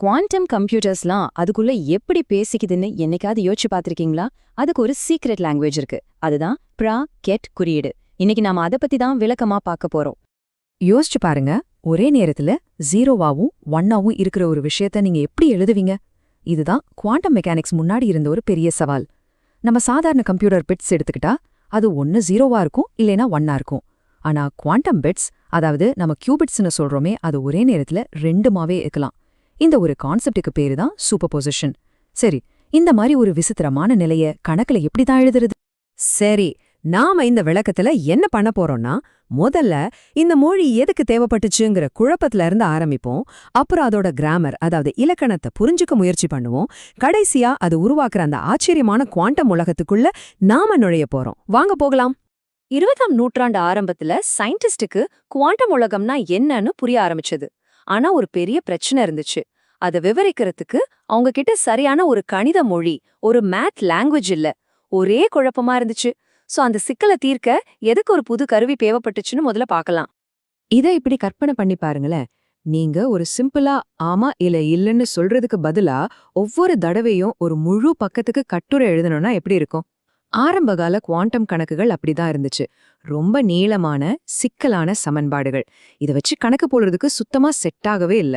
Quantum கம்ப்யூட்டர்ஸ்லாம் அதுக்குள்ள எப்படி பேசிக்குதுன்னு என்னைக்காவது யோசிச்சு பார்த்துருக்கீங்களா? அதுக்கு ஒரு சீக்ரெட் லாங்குவேஜ் இருக்கு. அதுதான் ப்ரா கெட் குறியீடு. இன்னைக்கு நாம அதை பத்தி தான் விளக்கமா பார்க்க போறோம். யோசிச்சு பாருங்க. ஒரே நேரத்துல ஜீரோவாவும் ஒன்னாவும் இருக்கிற ஒரு விஷயத்த நீங்க எப்படி எழுதுவீங்க? இதுதான் குவாண்டம் மெக்கானிக்ஸ் முன்னாடி இருந்த ஒரு பெரிய சவால். நம்ம சாதாரண கம்ப்யூட்டர் பிட்ஸ் எடுத்துக்கிட்டா அது ஒன்னு ஜீரோவா இருக்கும் இல்லைனா ஒன்னா இருக்கும். ஆனா குவாண்டம் பிட்ஸ் அதாவது நம்ம கியூபிட்ஸ்னு சொல்றோமே அது ஒரே நேரத்துல ரெண்டுமாவே இருக்கலாம். இந்த ஒரு கான்செப்டுக்கு பேரு தான் சூப்பர் பொசிஷன் சரி இந்த மாதிரி ஒரு விசித்திரமான நிலைய கணக்குல எப்படி தான் எழுதுறது? சரி நாம இந்த விளக்கத்துல என்ன பண்ண போறோம்னா முதல்ல இந்த மொழி எதுக்கு தேவைப்பட்டுச்சுங்கிற குழப்பத்துல இருந்து ஆரம்பிப்போம். அப்புறம் அதோட கிராமர் அதாவது இலக்கணத்தை புரிஞ்சுக்க முயற்சி பண்ணுவோம். கடைசியா அது உருவாக்குற அந்த ஆச்சரியமான குவாண்டம் உலகத்துக்குள்ள நாம நுழைய போறோம். வாங்க போகலாம். இருபதாம் நூற்றாண்டு ஆரம்பத்துல சயின்டிஸ்டுக்கு குவாண்டம் உலகம்னா என்னன்னு புரிய ஆரம்பிச்சது. ஆனா ஒரு பெரிய பிரச்சனை இருந்துச்சு. அதை விவரிக்கிறதுக்கு அவங்க கிட்ட சரியான ஒரு கணித மொழி ஒரு மேத் லாங்குவேஜ் இல்ல. ஒரே குழப்பமா இருந்துச்சு. சோ அந்த சிக்கலை தீர்க்க எதுக்கு ஒரு புது கருவி தேவைப்பட்டுச்சுன்னு முதல்ல பார்க்கலாம். இதை இப்படி கற்பனை பண்ணி பாருங்களேன். நீங்க ஒரு சிம்பிளா ஆமா இல்ல இல்லன்னு சொல்றதுக்கு பதிலா ஒவ்வொரு தடவையும் ஒரு முழு பக்கத்துக்கு கட்டுரை எழுதணும்னா எப்படி இருக்கும்? ஆரம்பகால குவாண்டம் கணக்குகள் அப்படிதான் இருந்துச்சு. ரொம்ப நீளமான சிக்கலான சமன்பாடுகள். இத வச்சு கணக்கு போடுறதுக்கு சுத்தமா செட் ஆகவே இல்ல.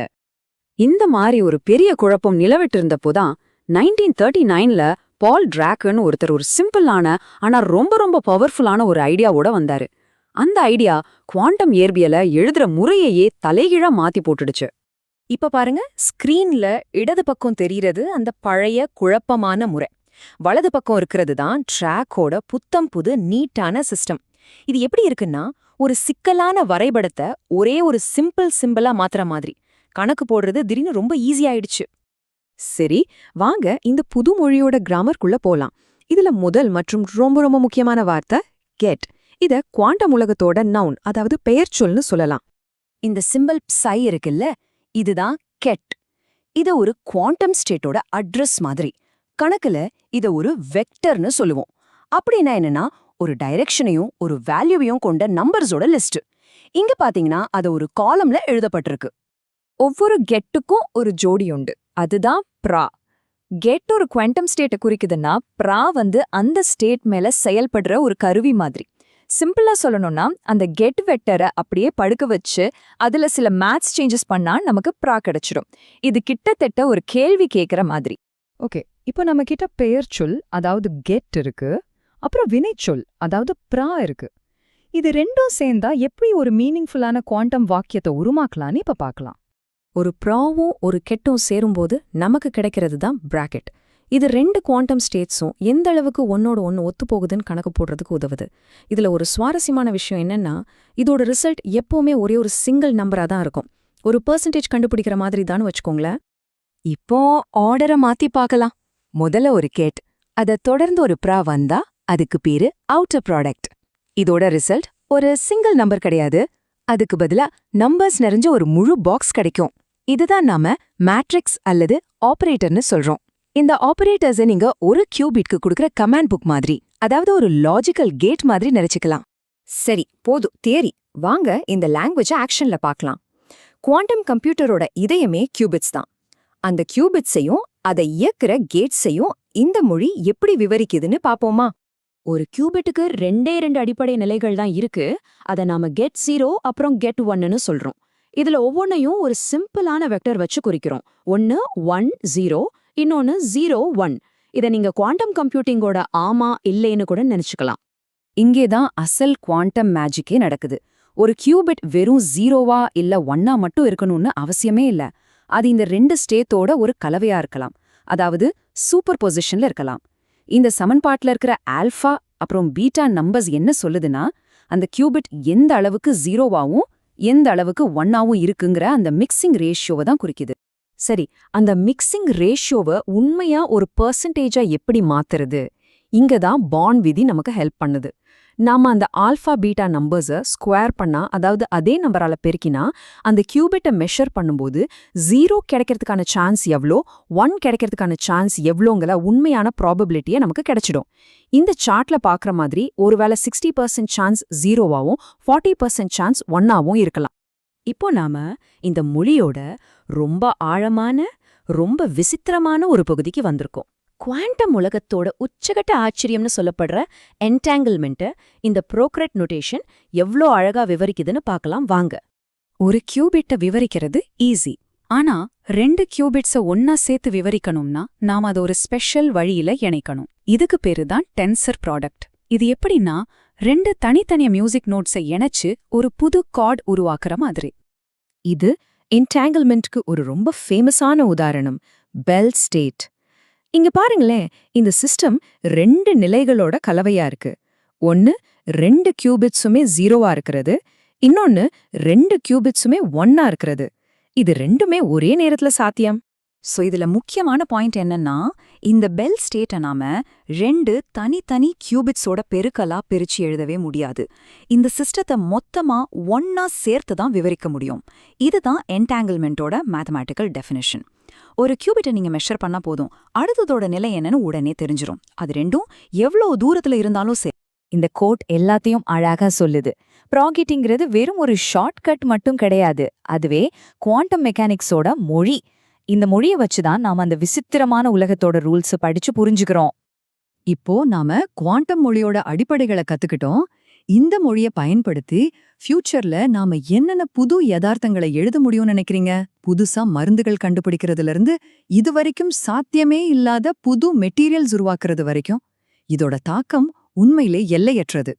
இந்த மாதிரி ஒரு பெரிய குழப்பம் நிலவிட்டு இருந்தப்போதான் நைன்டீன் தேர்ட்டி நைன்ல பால் டிராக்குன்னு ஒருத்தர் ஒரு சிம்பிளான ஆனா ரொம்ப ரொம்ப பவர்ஃபுல்லான ஒரு ஐடியாவோட வந்தாரு. அந்த ஐடியா குவாண்டம் இயற்பியல எழுதுற முறையையே தலைகீழா மாத்தி போட்டுடுச்சு. இப்ப பாருங்க ஸ்கிரீன்ல இடது பக்கம் தெரியறது அந்த பழைய குழப்பமான முறை. வலது பக்கம் இருக்கிறது தான் ட்ராக்கோட புத்தம் புது நீட்டான சிஸ்டம் இது எப்படி இருக்குன்னா ஒரு சிக்கலான வரைபடத்தை ஒரே ஒரு சிம்பிள் சிம்பிளா மாத்துற மாதிரி. கணக்கு போடுறது திடீர்னு ரொம்ப ஈஸியாயிடுச்சு சரி வாங்க இந்த புது மொழியோட கிராமர்க்குள்ள போலாம். இதுல முதல் மற்றும் ரொம்ப ரொம்ப முக்கியமான வார்த்தை கெட் இத குவாண்டம் உலகத்தோட நவுன் அதாவது பெயர்ச்சொல்னு சொல்லலாம். இந்த சிம்பிள் சை இருக்குல்ல இதுதான் கெட் இத ஒரு குவாண்டம் ஸ்டேட்டோட அட்ரஸ் மாதிரி. கணக்குல இத ஒரு வெக்டர்னு சொல்லுவோம். அப்படின்னா என்னன்னா ஒரு டைரக்ஷனையும் ஒரு வேல்யூவையும் கொண்ட நம்பர்ஸோட லிஸ்ட். இங்க பாத்தீங்கன்னா அது ஒரு காலம்ல எழுதப்பட்டிருக்கு. ஒவ்வொரு கெட்டுக்கும் ஒரு ஜோடி உண்டு. அதுதான் ப்ரா. கெட் ஒரு குவாண்டம் ஸ்டேட்டை குறிக்குதுன்னா ப்ரா வந்து அந்த ஸ்டேட் மேல செயல்படுற ஒரு கருவி மாதிரி. சிம்பிளா சொல்லணும்னா அந்த கெட் வெக்டரை அப்படியே படுக்க வச்சு அதுல சில மேத்ஸ் சேஞ்சஸ் பண்ணா நமக்கு ப்ரா கிடைச்சிடும் இது கிட்டத்தட்ட ஒரு கேள்வி கேக்குற மாதிரி. ஓகே. இப்போ நம்ம கிட்ட பெயர்ச்சொல் அதாவது கெட் இருக்கு. அப்புறம் வினைச்சொல் அதாவது ப்ரா இருக்கு. இது ரெண்டும் சேர்ந்தா எப்படி ஒரு மீனிங்ஃபுல்லான குவாண்டம் வாக்கியத்தை உருமாக்கலான்னு இப்ப பார்க்கலாம் ஒரு ப்ராவும் ஒரு கெட்டும் சேரும்போது நமக்கு கிடைக்கிறது தான் பிராக்கெட் இது ரெண்டு குவாண்டம் ஸ்டேட்ஸும் எந்த அளவுக்கு ஒன்னோட ஒன்று ஒத்துப்போகுதுன்னு கணக்கு போடுறதுக்கு உதவுது. இதுல ஒரு சுவாரஸ்யமான விஷயம் என்னன்னா இதோட ரிசல்ட் எப்பவுமே ஒரே ஒரு சிங்கிள் நம்பரா தான் இருக்கும். ஒரு பெர்சன்டேஜ் கண்டுபிடிக்கிற மாதிரி தான் வச்சுக்கோங்களேன். இப்போ ஆர்டரை மாத்தி பார்க்கலாம். முதல்ல ஒரு கேட் அத தொடர்ந்து ஒரு ப்ரா வந்தா அதுக்கு பேரு அவுட்டர் ப்ராடக்ட். இதோட ரிசல்ட் ஒரு சிங்கிள் நம்பர் கிடையாது. அதுக்கு பதிலா நம்பர்ஸ் நிறைஞ்ச ஒரு முழு பாக்ஸ் கிடைக்கும். இதுதான் நாம மேட்ரிக்ஸ் அல்லது ஆபரேட்டர்னு சொல்றோம். இந்த ஆபரேட்டர்ஸை நீங்க ஒரு கியூபிட்க்கு கொடுக்குற கமாண்ட் புக் மாதிரி அதாவது ஒரு லாஜிக்கல் கேட் மாதிரி நினைச்சுக்கலாம். சரி போதும் தியரி வாங்க இந்த லாங்குவேஜ் ஆக்ஷன்ல பார்க்கலாம். குவாண்டம் கம்ப்யூட்டரோட இதயமே கியூபிட்ஸ் தான். அந்த கியூபிட்ஸையும் அதை இயக்குற கேட்ஸையும் இந்த மொழி எப்படி விவரிக்குதுன்னு பாப்போமா? ஒரு கியூபிட்டுக்கு ரெண்டே ரெண்டு அடிப்படை நிலைகள் தான் இருக்கு. அத நாம கெட் ஜீரோ அப்புறம் கெட் ஒன்னு சொல்றோம். இதுல ஒவ்வொன்னையும் ஒரு சிம்பிளான வெக்டர் வச்சு குறிக்கிறோம். ஒன்னு ஒன் ஜீரோ இன்னொன்னு ஜீரோ ஒன் இத நீங்க குவாண்டம் கம்ப்யூட்டிங்கோட ஆமா இல்லைன்னு கூட நினைச்சுக்கலாம். இங்கேதான் அசல் குவாண்டம் மேஜிக்கே நடக்குது. ஒரு கியூபிட் வெறும் ஜீரோவா இல்ல ஒன்னா மட்டும் இருக்கணும்னு அவசியமே இல்ல. அது இந்த ரெண்டு ஸ்டேத்தோட ஒரு கலவையா இருக்கலாம். அதாவது சூப்பர் பொசிஷன்ல இருக்கலாம். இந்த சமன்பாட்டில் இருக்கிற ஆல்ஃபா அப்புறம் பீட்டா நம்பர்ஸ் என்ன சொல்லுதுன்னா அந்த கியூபிட் எந்த அளவுக்கு ஜீரோவாவும் எந்த அளவுக்கு ஒன்னாவும் இருக்குங்கிற அந்த மிக்சிங் ரேஷியோவை தான் குறிக்குது. சரி அந்த மிக்சிங் ரேஷியோவை உண்மையா ஒரு பெர்சன்டேஜா எப்படி மாத்துறது? இங்க தான் பாண்ட் விதி நமக்கு ஹெல்ப் பண்ணுது. நாம அந்த ஆல்ஃபா பீட்டா நம்பர்ஸை ஸ்கொயர் பண்ணா அதாவது அதே நம்பரால பெருக்கினா அந்த கியூபிட்டை மெஷர் பண்ணும்போது ஜீரோ கிடைக்கிறதுக்கான சான்ஸ் எவ்வளோ ஒன் கிடைக்கிறதுக்கான சான்ஸ் எவ்வளோங்கிற உண்மையான ப்ராபபிலிட்டியை நமக்கு கிடைச்சிடும். இந்த சார்ட்ல பார்க்குற மாதிரி ஒருவேளை சிக்ஸ்டி பர்சன்ட் சான்ஸ் ஜீரோவாகவும் ஃபார்ட்டி பர்சன்ட் சான்ஸ் ஒன்னாவும் இருக்கலாம். இப்போ நாம இந்த மொழியோட ரொம்ப ஆழமான ரொம்ப விசித்திரமான ஒரு பகுதிக்கு வந்திருக்கோம். குவாண்டம் உலகத்தோட உச்சகட்ட ஆச்சரியம்னு சொல்லப்படுற என்டாங்கிள்மெண்ட்டை இந்த ப்ரோக்ரெட் நொட்டேஷன் எவ்ளோ அழகா விவரிக்குதுன்னு பார்க்கலாம் வாங்க. ஒரு கியூபிட்ட விவரிக்கிறது ஈஸி ஆனா ரெண்டு கியூபிட்ஸ ஒன்னா சேர்த்து விவரிக்கணும்னா நாம அதை ஒரு ஸ்பெஷல் வழியில இணைக்கணும். இதுக்கு பேரு தான் டென்சர் ப்ராடக்ட் இது எப்படின்னா ரெண்டு தனித்தனிய மியூசிக் நோட்ஸை இணைச்சு ஒரு புது கார்டு உருவாக்குற மாதிரி. இது இன்டாங்கிள்மெண்ட்க்கு ஒரு ரொம்ப ஃபேமஸான உதாரணம் பெல் ஸ்டேட் இங்க பாருங்களேன் இந்த சிஸ்டம் ரெண்டு நிலைகளோட கலவையா இருக்கு. ஒன்னு ரெண்டு கியூபிட்ஸுமே ஜீரோவா இருக்கிறது இன்னொன்னு ரெண்டு கியூபிட்ஸுமே ஒன்னா இருக்கிறது. இது ரெண்டுமே ஒரே நேரத்துல சாத்தியம். சோ இதுல முக்கியமான பாயிண்ட் என்னன்னா இந்த பெல் ஸ்டேட்டை நாம ரெண்டு தனித்தனி கியூபிட்ஸோட பெருக்கலா பிரிச்சு எழுதவே முடியாது. இந்த சிஸ்டத்தை மொத்தமா ஒன்னா சேர்த்து தான் விவரிக்க முடியும். இதுதான் என்டாங்கிள்மெண்ட்டோட மேத்தமேட்டிக்கல் டெஃபினிஷன் ஒரு கியூபிட்டை நீங்க மெஷர் பண்ணா போதும். அடுத்ததோட நிலை என்னன்னு உடனே தெரிஞ்சிடும் அது ரெண்டும் எவ்வளோ தூரத்துல இருந்தாலும் சரி. இந்த கோட் எல்லாத்தையும் அழகா சொல்லுது. ப்ராகிட்டிங்கிறது வெறும் ஒரு ஷார்ட்கட் மட்டும் கிடையாது. அதுவே குவாண்டம் மெக்கானிக்ஸோட மொழி. இந்த மொழியை வச்சு தான் நாம அந்த விசித்திரமான உலகத்தோட ரூல்ஸ் படிச்சு புரிஞ்சுக்கிறோம். இப்போ நாம குவாண்டம் மொழியோட அடிப்படைகளை கத்துக்கிட்டோம். இந்த மொழியை பயன்படுத்தி ஃபியூச்சர்ல நாம என்னென்ன புது யதார்த்தங்களை எழுத முடியும்னு நினைக்கிறீங்க? புதுசா மருந்துகள் கண்டுபிடிக்கிறதுல இருந்து இதுவரைக்கும் சாத்தியமே இல்லாத புது மெட்டீரியல்ஸ் உருவாக்குறது வரைக்கும். இதோட தாக்கம் உண்மையிலே எல்லையற்றது.